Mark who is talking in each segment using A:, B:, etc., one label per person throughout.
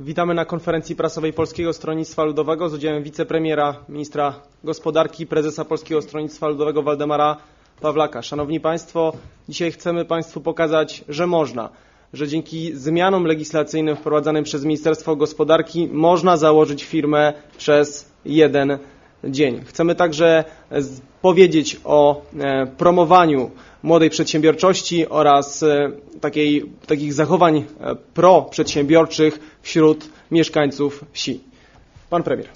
A: Witamy na konferencji prasowej Polskiego Stronnictwa Ludowego z udziałem wicepremiera, ministra gospodarki, prezesa Polskiego Stronnictwa Ludowego Waldemara Pawlaka. Szanowni Państwo, dzisiaj chcemy Państwu pokazać, że można, że dzięki zmianom legislacyjnym wprowadzanym przez Ministerstwo Gospodarki można założyć firmę przez jeden dzień. Chcemy także z- powiedzieć o e, promowaniu młodej przedsiębiorczości oraz e, takiej, takich zachowań e, proprzedsiębiorczych wśród mieszkańców wsi. Pan premier.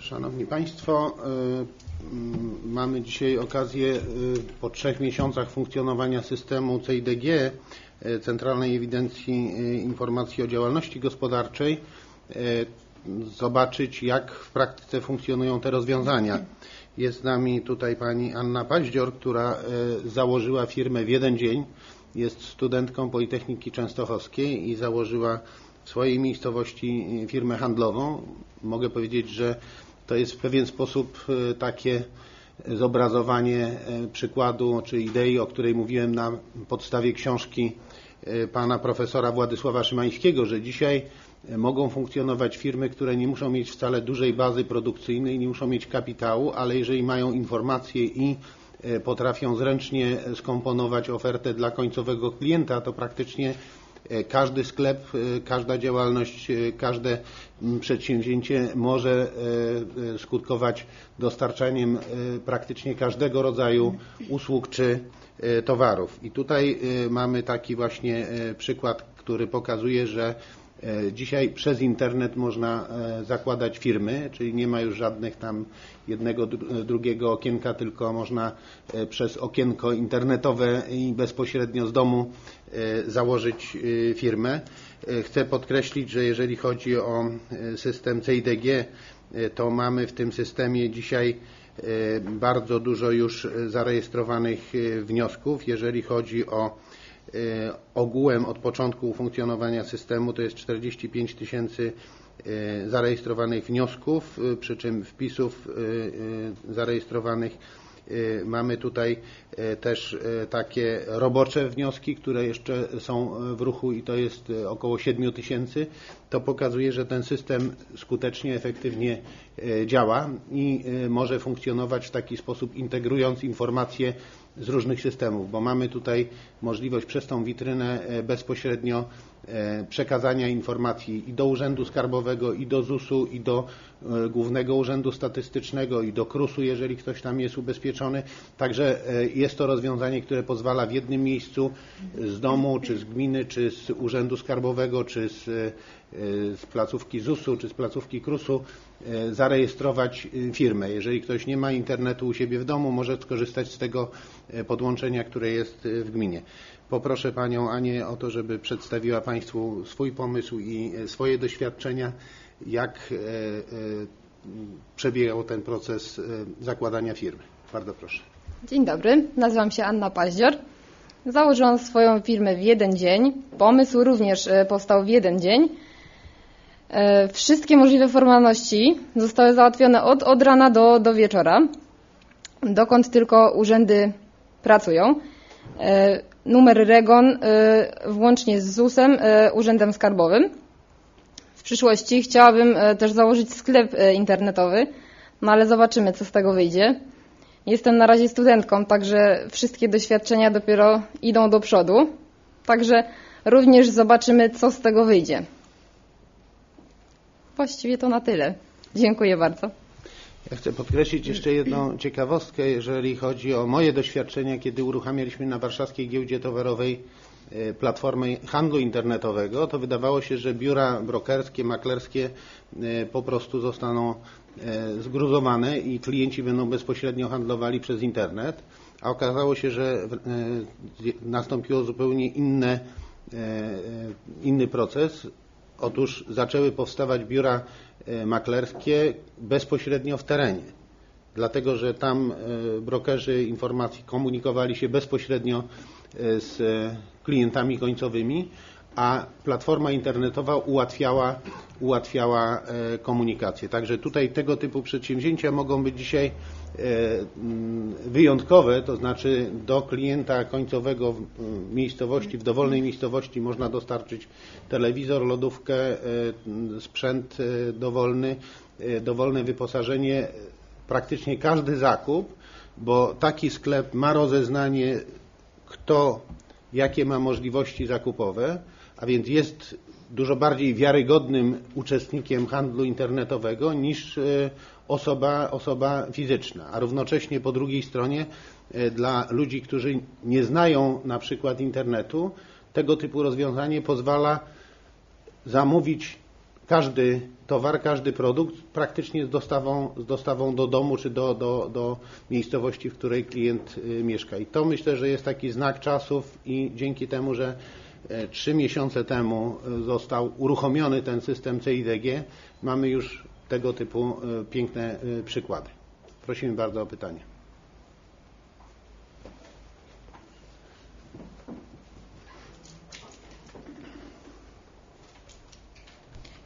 B: Szanowni Państwo, mm, mamy dzisiaj okazję po trzech miesiącach funkcjonowania systemu CIDG, Centralnej Ewidencji Informacji o Działalności Gospodarczej, zobaczyć jak w praktyce funkcjonują te rozwiązania. Jest z nami tutaj pani Anna Paździor, która y, założyła firmę w jeden dzień. Jest studentką Politechniki Częstochowskiej i założyła w swojej miejscowości y, firmę handlową. Mogę powiedzieć, że to jest w pewien sposób y, takie zobrazowanie przykładu czy idei, o której mówiłem na podstawie książki pana profesora Władysława Szymańskiego, że dzisiaj mogą funkcjonować firmy, które nie muszą mieć wcale dużej bazy produkcyjnej, nie muszą mieć kapitału, ale jeżeli mają informacje i y, potrafią zręcznie skomponować ofertę dla końcowego klienta, to praktycznie E, Każdy sklep, e, każda działalność, e, każde przedsięwzięcie może e, e, skutkować dostarczaniem e, praktycznie każdego rodzaju usług czy e, towarów. I tutaj e, mamy taki właśnie e, przykład, który pokazuje, że e, dzisiaj przez internet można e, zakładać firmy, czyli nie ma już żadnych tam jednego, dru- drugiego okienka, tylko można e, przez okienko internetowe i bezpośrednio z domu e, założyć e, firmę. E, Chcę podkreślić, że jeżeli chodzi o e, system CIDG, e, to mamy w tym systemie dzisiaj e, bardzo dużo już e, zarejestrowanych e, wniosków. Jeżeli chodzi o e, ogółem od początku funkcjonowania systemu to jest 45 tysięcy e, zarejestrowanych wniosków, e, przy czym wpisów zarejestrowanych mamy tutaj też takie robocze wnioski, które jeszcze są w ruchu i to jest około 7 tysięcy. To pokazuje, że ten system skutecznie, efektywnie działa i może funkcjonować w taki sposób integrując informacje z różnych systemów, bo mamy tutaj możliwość przez tą witrynę e, bezpośrednio e, przekazania informacji i do Urzędu Skarbowego, i do ZUS-u, i do e, Głównego Urzędu Statystycznego, i do KRUS-u, jeżeli ktoś tam jest ubezpieczony. Także jest to rozwiązanie, które pozwala w jednym miejscu z domu, czy z gminy, czy z Urzędu Skarbowego, czy z, z placówki ZUS-u, czy z placówki KRUS-u zarejestrować e, firmę. Jeżeli ktoś nie ma internetu u siebie w domu, może skorzystać z tego e, podłączenia, które jest e, w gminie. Poproszę Panią Anię o to, żeby przedstawiła Państwu swój pomysł i e, swoje doświadczenia, jak e, e, przebiegał ten proces e, zakładania firmy. Bardzo proszę.
C: Dzień dobry, nazywam się Anna Paździor. Założyłam swoją firmę w jeden dzień. Pomysł również e, powstał w jeden dzień. E, Wszystkie możliwe formalności zostały załatwione od, od rana do, do wieczora, dokąd tylko urzędy pracują. E, Numer REGON e, włącznie z ZUS-em, Urzędem Skarbowym. W przyszłości chciałabym też założyć sklep internetowy, no ale zobaczymy, co z tego wyjdzie. Jestem na razie studentką, także wszystkie doświadczenia dopiero idą do przodu. Także również zobaczymy, co z tego wyjdzie. Właściwie to na tyle. Dziękuję bardzo.
B: Ja chcę podkreślić jeszcze jedną ciekawostkę, jeżeli chodzi o moje doświadczenia, kiedy uruchamialiśmy na warszawskiej giełdzie towarowej e, platformę handlu internetowego, to wydawało się, że biura brokerskie, maklerskie e, po prostu zostaną e, zgruzowane i klienci będą bezpośrednio handlowali przez internet, a okazało się, że nastąpiło zupełnie inne, inny proces. Otóż zaczęły powstawać biura e, maklerskie bezpośrednio w terenie, dlatego że tam e, brokerzy informacji komunikowali się bezpośrednio e, z klientami końcowymi, a platforma internetowa ułatwiała, ułatwiała e, komunikację. Także tutaj tego typu przedsięwzięcia mogą być dzisiaj e, mm, wyjątkowe, to znaczy do klienta końcowego w w miejscowości, w dowolnej miejscowości można dostarczyć telewizor, lodówkę, e, sprzęt e, dowolny, dowolne wyposażenie, praktycznie każdy zakup, bo taki sklep ma rozeznanie, kto jakie ma możliwości zakupowe, a więc jest dużo bardziej wiarygodnym uczestnikiem handlu internetowego niż e, osoba, osoba fizyczna, a równocześnie po drugiej stronie e, dla ludzi, którzy nie znają na przykład internetu, tego typu rozwiązanie pozwala zamówić każdy towar, każdy produkt praktycznie z dostawą, z dostawą do domu czy do, do, do miejscowości, w której klient y, mieszka. I to myślę, że jest taki znak czasów i dzięki temu, że e, trzy miesiące temu y, został uruchomiony ten system CIDG, mamy już tego typu y, piękne przykłady. Prosimy bardzo o pytanie.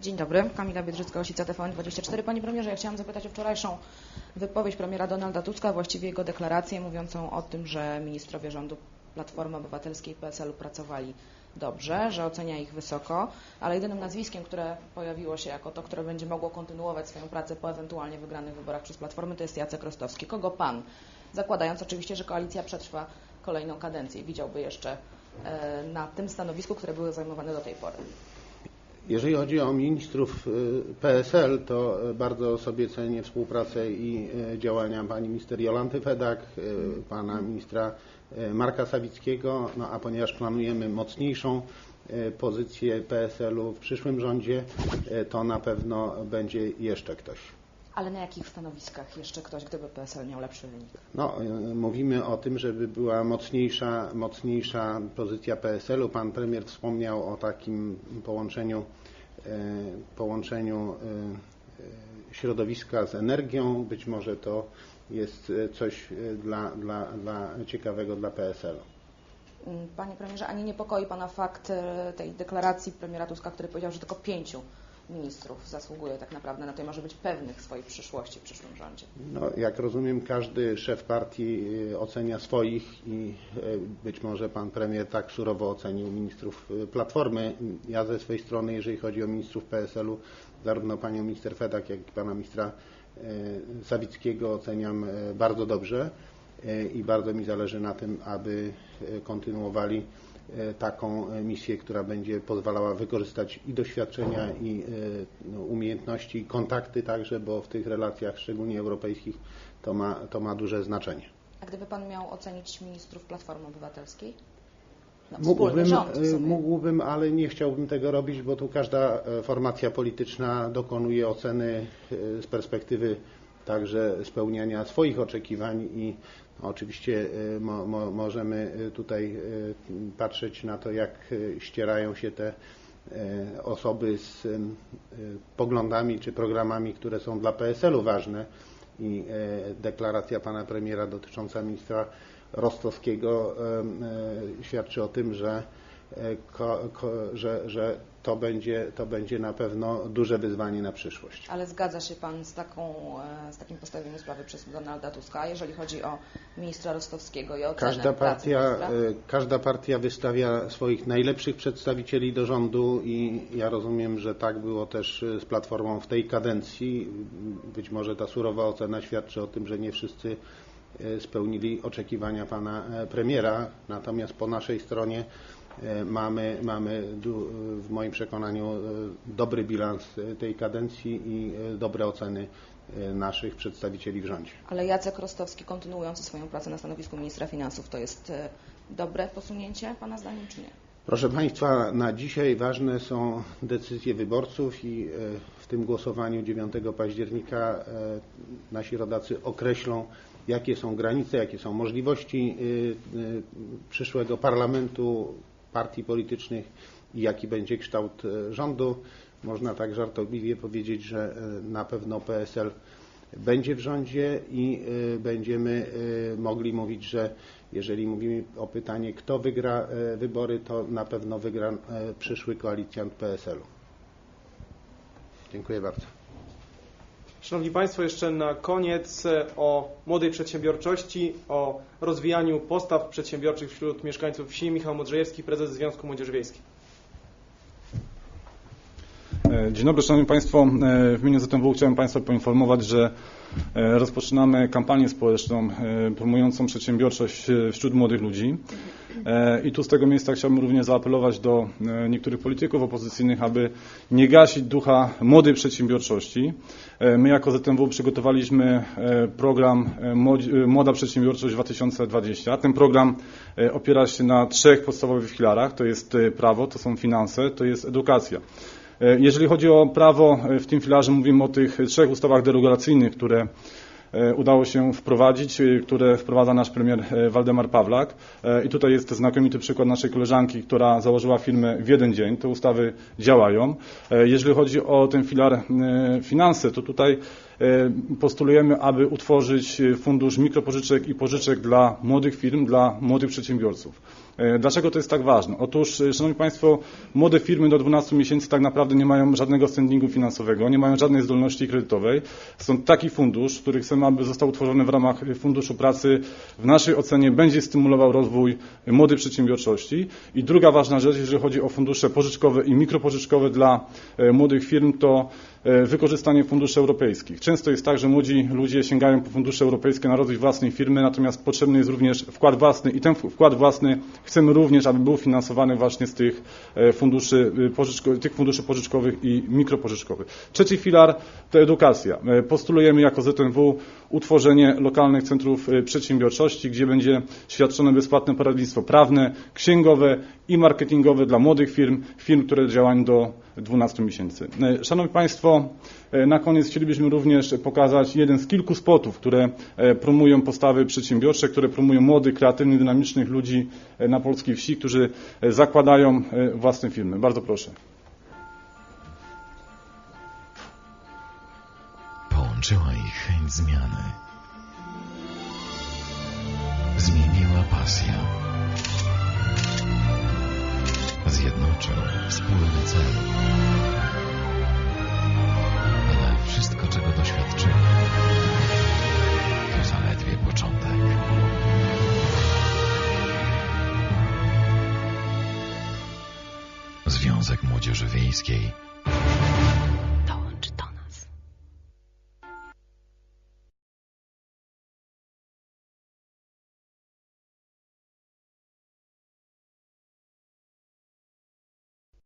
D: Dzień dobry, Kamila Biedrzycka, Osica TVN24. Panie premierze, ja chciałam zapytać o wczorajszą wypowiedź premiera Donalda Tuska, właściwie jego deklarację mówiącą o tym, że ministrowie rządu Platformy Obywatelskiej i PSL-u pracowali dobrze, że ocenia ich wysoko, ale jedynym nazwiskiem, które pojawiło się jako to, które będzie mogło kontynuować swoją pracę po ewentualnie wygranych wyborach przez Platformę, to jest Jacek Rostowski. Kogo pan, zakładając oczywiście, że koalicja przetrwa kolejną kadencję, widziałby jeszcze e, na tym stanowisku, które były zajmowane do tej pory?
B: Jeżeli chodzi o ministrów y, PSL, to y, bardzo sobie cenię współpracę i y, działania pani minister Jolanty Fedak, pana ministra Marka Sawickiego, no a ponieważ planujemy mocniejszą pozycję PSL-u w przyszłym rządzie, to na pewno będzie jeszcze ktoś.
D: Ale na jakich stanowiskach jeszcze ktoś, gdyby PSL miał lepszy wynik?
B: No, y, mówimy o tym, żeby była mocniejsza, mocniejsza pozycja PSL-u. Pan premier wspomniał o takim połączeniu, y, połączeniu y, środowiska z energią. Być może to jest coś dla, dla, dla ciekawego dla PSL-u.
D: Mm, Panie premierze, a nie niepokoi Pana fakt e, tej deklaracji premiera Tuska, który powiedział, że tylko pięciu ministrów zasługuje tak naprawdę na to i może być pewnych swojej przyszłości w przyszłym rządzie?
B: No, jak rozumiem, każdy szef partii y, ocenia swoich i y, być może pan premier tak surowo ocenił ministrów y, Platformy. Ja ze swojej strony, jeżeli chodzi o ministrów PSL-u, zarówno panią minister Fedak, jak i pana ministra Sawickiego oceniam bardzo dobrze i bardzo mi zależy na tym, aby kontynuowali taką y, misję, która będzie pozwalała wykorzystać i doświadczenia, i y, no, umiejętności, i kontakty także, bo w tych relacjach, szczególnie europejskich, to ma, to ma duże znaczenie.
D: A gdyby Pan miał ocenić ministrów Platformy Obywatelskiej? No,
B: Mógłbym, mógłbym, ale nie chciałbym tego robić, bo tu każda e, formacja polityczna dokonuje oceny e, z perspektywy także spełniania swoich oczekiwań i oczywiście e, mo, mo, możemy e, tutaj e, patrzeć na to, jak ścierają się te osoby z poglądami czy programami, które są dla PSL-u ważne. I deklaracja pana premiera dotycząca ministra Rostowskiego świadczy o tym, że, że, że to, będzie, to będzie na pewno duże wyzwanie na przyszłość.
D: Ale zgadza się Pan z, taką, e, z takim postawieniem sprawy przez Donalda Tuska, jeżeli chodzi o ministra Rostowskiego i ocenę
B: Każda partia, e, każda partia wystawia swoich najlepszych przedstawicieli do rządu i ja rozumiem, że tak było też e, z Platformą w tej kadencji. Być może ta surowa ocena świadczy o tym, że nie wszyscy spełnili oczekiwania pana premiera, natomiast po naszej stronie mamy, mamy du- w moim przekonaniu e, dobry bilans e, tej kadencji i e, dobre oceny e, naszych przedstawicieli w rządzie.
D: Ale Jacek Rostowski kontynuujący swoją pracę na stanowisku ministra finansów, to jest e, dobre posunięcie Pana zdaniem, czy nie?
B: Proszę Państwa, na dzisiaj ważne są decyzje wyborców i e, w tym głosowaniu 9 października e, nasi rodacy określą, jakie są granice, jakie są możliwości e, e, przyszłego parlamentu, partii politycznych i jaki będzie kształt e, rządu. Można tak żartobliwie powiedzieć, że e, na pewno PSL będzie w rządzie i y, będziemy mogli mówić, że Jeżeli mówimy o pytanie, kto wygra e, wybory, to na pewno wygra e, przyszły koalicjant PSL-u. Dziękuję bardzo.
A: Szanowni Państwo, jeszcze na koniec e, o młodej przedsiębiorczości, o rozwijaniu postaw przedsiębiorczych wśród mieszkańców wsi. Michał Modrzejewski, prezes Związku Młodzieży Wiejskiej.
E: E, Dzień dobry, Szanowni Państwo. E, W imieniu ZMW chciałem Państwa poinformować, że e, rozpoczynamy kampanię społeczną promującą przedsiębiorczość wśród młodych ludzi. I tu z tego miejsca chciałbym również zaapelować do niektórych polityków opozycyjnych, aby nie gasić ducha młodej przedsiębiorczości. My jako ZMW przygotowaliśmy program Młoda Przedsiębiorczość 2020. Ten program opiera się na trzech podstawowych filarach. To jest prawo, to są finanse, to jest edukacja. E, Jeżeli chodzi o prawo, e, w tym filarze mówimy o tych trzech ustawach deregulacyjnych, które e, udało się wprowadzić, które wprowadza nasz premier Waldemar Pawlak. I tutaj jest znakomity przykład naszej koleżanki, która założyła firmę w jeden dzień. Te ustawy działają. Jeżeli chodzi o ten filar finanse, to tutaj postulujemy, aby utworzyć e, fundusz mikropożyczek i pożyczek dla młodych firm, dla młodych przedsiębiorców. E, Dlaczego to jest tak ważne? Otóż, e, Szanowni Państwo, młode firmy do 12 miesięcy tak naprawdę nie mają żadnego standingu finansowego, nie mają żadnej zdolności kredytowej. Stąd taki fundusz, który chcemy, aby został utworzony w ramach e, Funduszu Pracy, w naszej ocenie będzie stymulował rozwój e, młodej przedsiębiorczości. I druga ważna rzecz, jeżeli chodzi o fundusze pożyczkowe i mikropożyczkowe dla e, młodych firm, to e, wykorzystanie funduszy europejskich. Często jest tak, że młodzi ludzie sięgają po fundusze europejskie na rozwój własnej firmy, natomiast potrzebny jest również wkład własny i ten wkład własny chcemy również, aby był finansowany właśnie z tych e, funduszy, e, pożyczko, tych funduszy pożyczkowych i mikropożyczkowych. Trzeci filar to edukacja. E, Postulujemy jako ZNW utworzenie lokalnych centrów e, przedsiębiorczości, gdzie będzie świadczone bezpłatne poradnictwo prawne, księgowe i marketingowe dla młodych firm, firm, które działają do 12 miesięcy. E, Szanowni Państwo, e, na koniec chcielibyśmy również pokazać jeden z kilku spotów, które e, promują postawy przedsiębiorcze, które promują młodych, kreatywnych, dynamicznych ludzi e, na polskiej wsi, którzy zakładają własne firmy. Bardzo proszę.
F: Połączyła ich chęć zmiany. Zmieniła pasja. Zjednoczył wspólny cel. To zaledwie początek. Związek Młodzieży Wiejskiej